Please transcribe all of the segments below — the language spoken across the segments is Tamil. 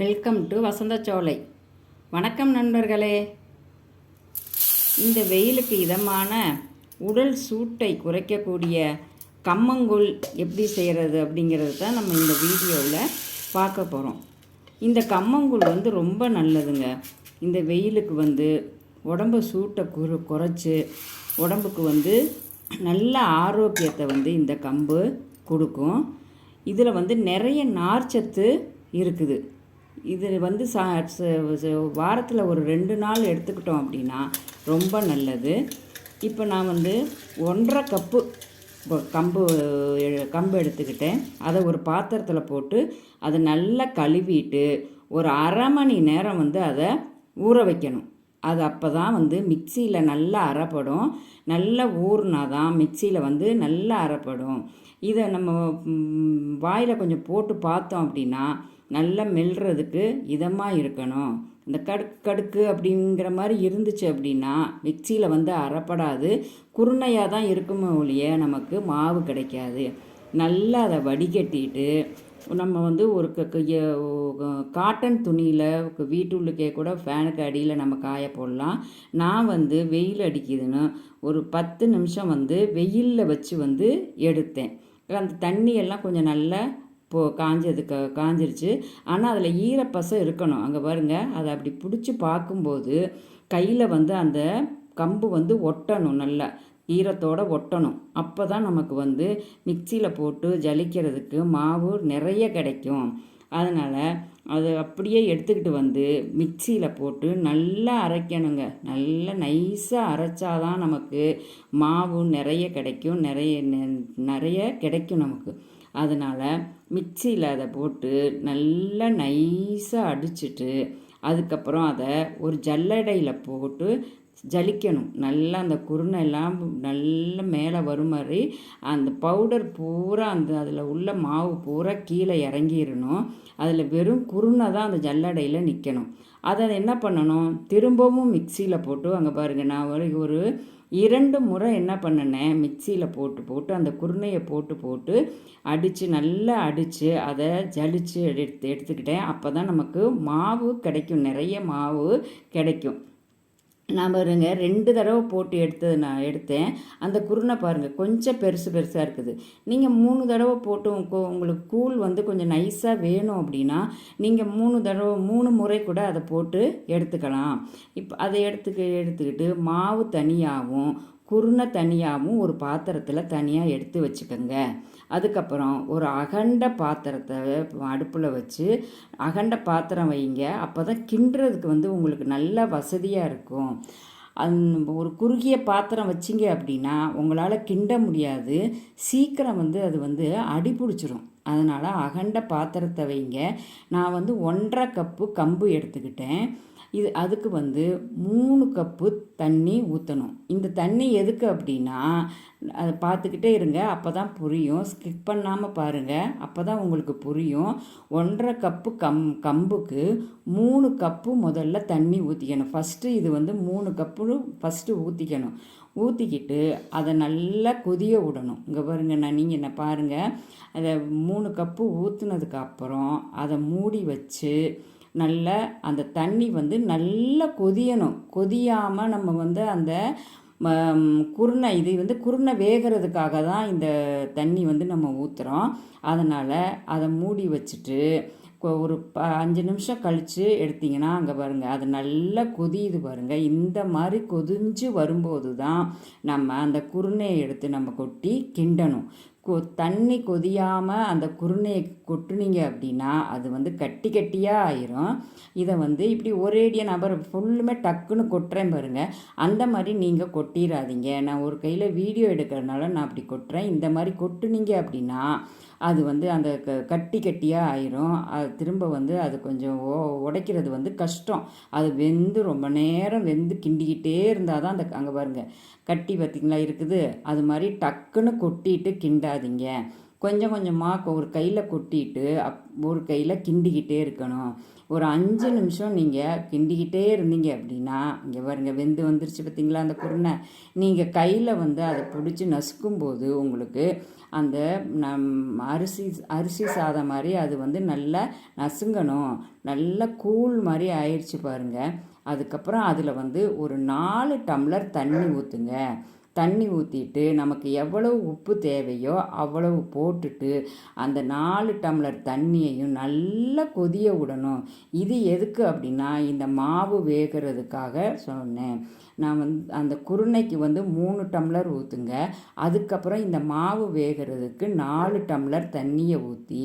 வெல்கம் டு வசந்தச்சோலை வணக்கம் நண்பர்களே. இந்த வெயிலுக்கு இதமான உடல் சூட்டை குறைக்கக்கூடிய கம்மங்கூழ் எப்படி செய்கிறது அப்படிங்கிறது தான் நம்ம இந்த வீடியோவில் பார்க்க போகிறோம் இந்த கம்மங்கூழ் வந்து ரொம்ப நல்லதுங்க. இந்த வெயிலுக்கு வந்து உடம்பு சூட்டை குறு குறைச்சி உடம்புக்கு வந்து நல்ல ஆரோக்கியத்தை வந்து இந்த கம்பு கொடுக்கும். இதில் வந்து நிறைய நார்ச்சத்து இருக்குது. இது வந்து சா வாரத்தில் ஒரு ரெண்டு நாள் எடுத்துக்கிட்டோம் அப்படின்னா ரொம்ப நல்லது. இப்போ நான் வந்து ஒன்றரை கப்பு கம்பு கம்பு எடுத்துக்கிட்டேன். அதை ஒரு பாத்திரத்தில் போட்டு அதை நல்லா கழுவிட்டு ஒரு அரை மணி நேரம் வந்து அதை ஊற வைக்கணும். அது அப்போ தான் வந்து மிக்சியில் நல்லா அரைப்படும். நல்லா ஊறினா தான் மிக்சியில் வந்து நல்லா அரைப்படும். இதை நம்ம வாயில் கொஞ்சம் போட்டு பார்த்தோம் அப்படின்னா நல்லா மெல்றதுக்கு இதமாக இருக்கணும். இந்த கடுக்கு கடுக்கு அப்படிங்கிற மாதிரி இருந்துச்சு அப்படின்னா மிக்சியில் வந்து அறப்படாது. குருணையாக தான் இருக்குமே ஒழிய நமக்கு மாவு கிடைக்காது. நல்லா அதை வடிகட்டிட்டு நம்ம வந்து ஒரு க- க- காட்டன் துணியில் வீட்டுள்ளுக்கே கூட ஃபேனுக்கு அடியில் நம்ம காய போடலாம். நான் வந்து வெயில் அடிக்குதுன்னு ஒரு பத்து நிமிஷம் வந்து வெயிலில் வச்சு வந்து எடுத்தேன். அந்த தண்ணியெல்லாம் கொஞ்சம் நல்லா போ காஞ்சதுக்கு காஞ்சிருச்சு. ஆனால் அதில் ஈரப்பசம் இருக்கணும். அங்கே பாருங்கள் அதை அப்படி பிடிச்சி பார்க்கும்போது கையில் வந்து அந்த கம்பு வந்து ஒட்டணும் நல்லா. ஈரத்தோடு ஒட்டணும். அப்போ தான் நமக்கு வந்து மிக்சியில் போட்டு ஜலிக்கிறதுக்கு மாவு நிறைய கிடைக்கும். அதனால் அது அப்படியே எடுத்துக்கிட்டு வந்து மிக்சியில் போட்டு நல்லா அரைக்கணுங்க. நல்லா நைஸாக அரைச்சாதான் நமக்கு மாவு நிறைய கிடைக்கும். நிறைய நெ- நிறைய கிடைக்கும் நமக்கு. அதனால் மிக்சியில் அதை போட்டு நல்லா நைஸாக அடிச்சுட்டு அதுக்கப்புறம் அதை ஒரு ஜல்லடையில் போட்டு ஜலிக்கணும். நல்லா அந்த குருணை எல்லாம் நல்லா மேலே வரும் மாதிரி அந்த பவுடர் பூரா அந்த அதில் உள்ள மாவு பூரா கீழே இறங்கிடணும். அதில் வெறும் குருணை தான் அந்த ஜல்லடையில் நிற்கணும். அதை என்ன பண்ணணும்? திரும்பவும் மிக்சியில் போட்டு அங்கே பாருங்கள் நான் ஒரு ஒரு இரண்டு முறை என்ன பண்ணினேன்? மிக்சியில் போட்டு போட்டு அந்த குருணையை போட்டு போட்டு அடித்து நல்லா அடித்து அதை ஜலிச்சு எடுத்து எடுத்துக்கிட்டேன். அப்போ தான் நமக்கு மாவு கிடைக்கும். நிறைய மாவு கிடைக்கும். நான் பாருங்க ரெண்டு தடவை போட்டு எடுத்தது நான் எடுத்தேன். அந்த குருணை பாருங்கள் கொஞ்சம் பெருசு பெருசாக இருக்குது. நீங்கள் மூணு தடவை போட்டு உங்களுக்கு கூழ் வந்து கொஞ்சம் நைஸாக வேணும் அப்படின்னா நீங்கள் மூணு தடவை மூணு முறை கூட அதை போட்டு எடுத்துக்கலாம். இப்போ அதை எடுத்துக்க எடுத்துக்கிட்டு மாவு தனியாகவும் குருணை தனியாகவும் ஒரு பாத்திரத்தில் தனியாக எடுத்து வச்சுக்கோங்க. அதுக்கப்புறம் ஒரு அகண்ட பாத்திரத்தை அடுப்பில் வச்சு அகண்ட பாத்திரம் வைங்க. அப்போ தான் கிண்டுறதுக்கு வந்து உங்களுக்கு நல்ல வசதியாக இருக்கும். அந் ஒரு குறுகிய பாத்திரம் வச்சிங்க அப்படின்னா உங்களால் கிண்ட முடியாது. சீக்கிரம் வந்து அது வந்து அடி பிடிச்சிரும் அதனால் அகண்ட பாத்திரத்தை வைங்க. நான் வந்து ஒன்றரை கப்பு கம்பு எடுத்துக்கிட்டேன். இது அதுக்கு வந்து மூணு கப்பு தண்ணி ஊற்றணும் இந்த தண்ணி எதுக்கு அப்படின்னா அதை பார்த்துக்கிட்டே இருங்க. அப்போ தான் புரியும். ஸ்கிப் பண்ணாமல் பாருங்கள் அப்போ தான் உங்களுக்கு புரியும். ஒன்றரை கப்பு கம் கம்புக்கு மூணு கப்பு முதல்ல தண்ணி ஊற்றிக்கணும் ஃபஸ்ட்டு இது வந்து மூணு கப்பு ஃபஸ்ட்டு ஊற்றிக்கணும் ஊற்றிக்கிட்டு அதை நல்லா கொதிய விடணும். இங்கே பாருங்க நான் நீங்கள் என்ன பாருங்கள் அதை மூணு கப்பு ஊற்றுனதுக்கு அப்புறம் அதை மூடி வச்சு நல்ல அந்த தண்ணி வந்து நல்லா கொதியணும். கொதியாமல் நம்ம வந்து அந்த ம, குருணை இது வந்து குருணை வேகிறதுக்காக தான் இந்த தண்ணி வந்து நம்ம ஊற்றுறோம் அதனால் அதை மூடி வச்சுட்டு ஒரு ப அஞ்சு நிமிஷம் கழித்து எடுத்திங்கன்னா அங்கே பாருங்கள் அது நல்லா கொதியுது பாருங்கள் இந்த மாதிரி கொதிஞ்சு வரும்போது தான் நம்ம அந்த குருணையை எடுத்து நம்ம கொட்டி கிண்டணும். கொ தண்ணி கொதியாமல் அந்த குருணையை கொட்டுனீங்க அப்படின்னா அது வந்து கட்டி கட்டியாக ஆயிரும். இதை வந்து இப்படி ஒரேடியாக நபர் ஃபுல்லுமே டக்குன்னு கொட்டுறேன் பாருங்கள் அந்த மாதிரி நீங்கள் கொட்டிடாதீங்க நான் ஒரு கையில் வீடியோ எடுக்கிறதுனால நான் அப்படி கொட்டுறேன். இந்த மாதிரி கொட்டுனீங்க அப்படின்னா அது வந்து அந்த க கட்டி கட்டியாக ஆயிரும். அது திரும்ப வந்து அது கொஞ்சம் ஓ உடைக்கிறது வந்து கஷ்டம். அது வெந்து ரொம்ப நேரம் வெந்து கிண்டிக்கிட்டே இருந்தால் தான் அந்த அங்கே பாருங்க கட்டி பார்த்திங்களா இருக்குது? அது மாதிரி டக்குன்னு கொட்டிட்டு கிண்டாதீங்க கொஞ்சம் கொஞ்சமாக ஒரு கையில் கொட்டிட்டு அப் ஒரு கையில் கிண்டிக்கிட்டே இருக்கணும். ஒரு அஞ்சு நிமிஷம் நீங்கள் கிண்டிக்கிட்டே இருந்தீங்க அப்படின்னா இங்கே பாருங்க வெந்து வந்துருச்சு பார்த்தீங்களா அந்த குருணை. நீங்கள் கையில் வந்து அதை பிடிச்சி நசுக்கும்போது உங்களுக்கு அந்த நம் அரிசி அரிசி சாதம் மாதிரி அது வந்து நல்லா நசுங்கணும். நல்லா கூழ் மாதிரி ஆயிடுச்சு பாருங்கள் அதுக்கப்புறம் அதில் வந்து ஒரு நாலு டம்ளர் தண்ணி ஊற்றுங்க தண்ணி ஊற்றிட்டு நமக்கு எவ்வளவு உப்பு தேவையோ அவ்வளவு போட்டுட்டு அந்த நாலு டம்ளர் தண்ணியையும் நல்லா கொதிய விடணும். இது எதுக்கு அப்படின்னா இந்த மாவு வேகிறதுக்காக சொன்னேன். நான் வந்து அந்த குருணைக்கு வந்து மூணு டம்ளர் ஊற்றுங்க அதுக்கப்புறம் இந்த மாவு வேகிறதுக்கு நாலு டம்ளர் தண்ணியை ஊற்றி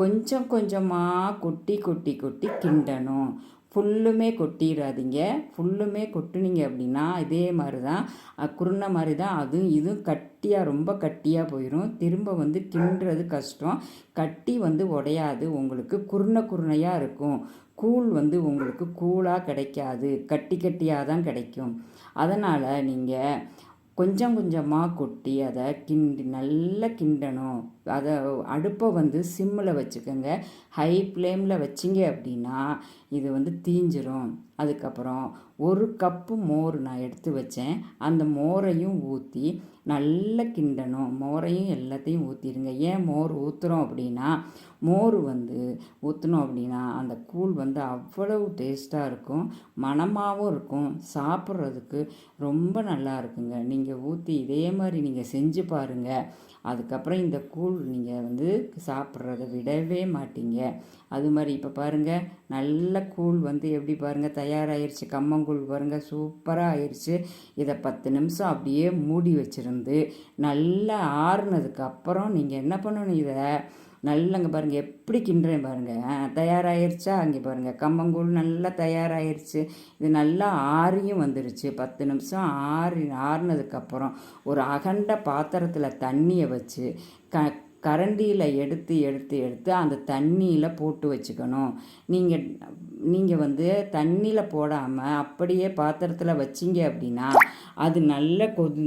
கொஞ்சம் கொஞ்சமாக கொட்டி கொட்டி கொட்டி கிண்டணும். ஃபுல்லுமே கொட்டிடாதீங்க ஃபுல்லுமே கொட்டுனீங்க அப்படின்னா இதே மாதிரி தான் குருணை மாதிரி தான் அதுவும் இதுவும் கட்டியாக ரொம்ப கட்டியாக போயிடும் திரும்ப வந்து கிண்டுறது கஷ்டம். கட்டி வந்து உடையாது. உங்களுக்கு குருணை குருணையாக இருக்கும். கூழ் வந்து உங்களுக்கு கூழாக கிடைக்காது. கட்டி கட்டியாக தான் கிடைக்கும். அதனால் நீங்கள் கொஞ்சம் கொஞ்சமாக கொட்டி அதை கிண்டி நல்லா கிண்டணும். அதை அடுப்பை வந்து சிம்மில் வச்சுக்கோங்க. ஹை ஃப்ளேமில் வச்சிங்க அப்படின்னா இது வந்து தீஞ்சிரும். அதுக்கப்புறம் ஒரு கப்பு மோர் நான் எடுத்து வச்சேன். அந்த மோரையும் ஊற்றி நல்லா கிண்டணும். மோரையும் எல்லாத்தையும் ஊற்றிடுங்க ஏன் மோர் ஊற்றுறோம் அப்படின்னா மோர் வந்து ஊற்றினோம் அப்படின்னா அந்த கூழ் வந்து அவ்வளவு டேஸ்ட்டாக இருக்கும். மணமாகவும் இருக்கும். சாப்பிட்றதுக்கு ரொம்ப நல்லா இருக்குங்க. நீங்கள் ஊற்றி இதே மாதிரி நீங்கள் செஞ்சு பாருங்கள் அதுக்கப்புறம் இந்த கூழ் நீங்கள் வந்து சாப்பிட்றத விடவே மாட்டீங்க. அது மாதிரி இப்போ பாருங்கள் நல்ல கூழ் வந்து எப்படி பாருங்கள் தயாராகிருச்சு கம்மங்கூழ் பாருங்கள் சூப்பராக ஆயிடுச்சு இதை பத்து நிமிஷம் அப்படியே மூடி வச்சுருந்து நல்லா ஆறுனதுக்கு அப்புறம் நீங்கள் என்ன பண்ணணும் இதை? நல்லங்க பாருங்கள் எப்படி கிண்டுறேன் பாருங்கள் தயாராகிருச்சா அங்கே பாருங்கள் கம்மங்கூழ் நல்லா தயாராகிருச்சு இது நல்லா ஆறியும் வந்துருச்சு. பத்து நிமிஷம் ஆறி ஆறினதுக்கப்புறம் ஒரு அகண்ட பாத்திரத்தில் தண்ணியை வச்சு க கரண்டியில் எடுத்து எடுத்து எடுத்து அந்த தண்ணியில் போட்டு வச்சுக்கணும். நீங்கள் நீங்கள் வந்து தண்ணியில் போடாமல் அப்படியே பாத்திரத்தில் வச்சிங்க அப்படின்னா அது நல்ல கொதி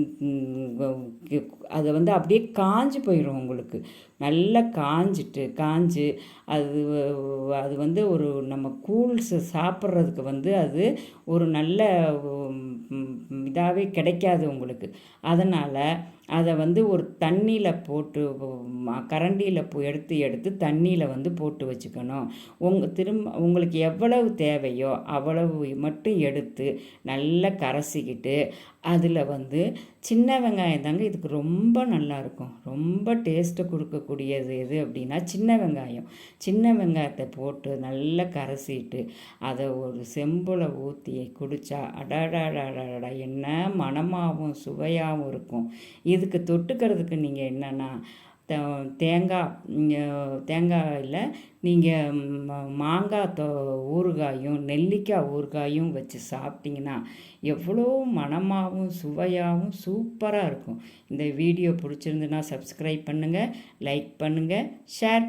அதை வந்து அப்படியே காஞ்சி போயிடும் உங்களுக்கு. நல்லா காஞ்சிட்டு காஞ்சு அது அது வந்து ஒரு நம்ம கூல்ஸ் சாப்பிட்றதுக்கு வந்து அது ஒரு நல்ல இதாகவே கிடைக்காது உங்களுக்கு. அதனால் அதை வந்து ஒரு தண்ணியில் போட்டு கரண்டியில் எடுத்து எடுத்து தண்ணியில் வந்து போட்டு வச்சுக்கணும். உங்கள் திரும்ப உங்களுக்கு எவ்வளவு தேவையோ அவ்வளவு மட்டும் எடுத்து நல்லா கரைச்சிக்கிட்டு அதில் வந்து சின்ன வெங்காயம் தாங்க இதுக்கு ரொம்ப நல்லாயிருக்கும் ரொம்ப டேஸ்ட்டு கொடுக்கக்கூடியது எது அப்படின்னா சின்ன வெங்காயம். சின்ன வெங்காயத்தை போட்டு நல்லா கரைசிட்டு அதை ஒரு செம்பில் ஊற்றி குடித்தா அடாடாடாடாடா என்ன மனமாகவும் சுவையாகவும் இருக்கும். இதுக்கு தொட்டுக்கிறதுக்கு நீங்கள் என்னென்னா தேங்காய் தேங்காயில் நீங்கள் மாங்காய் தோ ஊறுகாயும் நெல்லிக்காய் ஊறுகாயும் வச்சு சாப்பிட்டிங்கன்னா எவ்வளோ மணமாகவும் சுவையாகவும் சூப்பராக இருக்கும். இந்த வீடியோ பிடிச்சிருந்துன்னா சப்ஸ்கிரைப் பண்ணுங்கள் லைக் பண்ணுங்கள் ஷேர்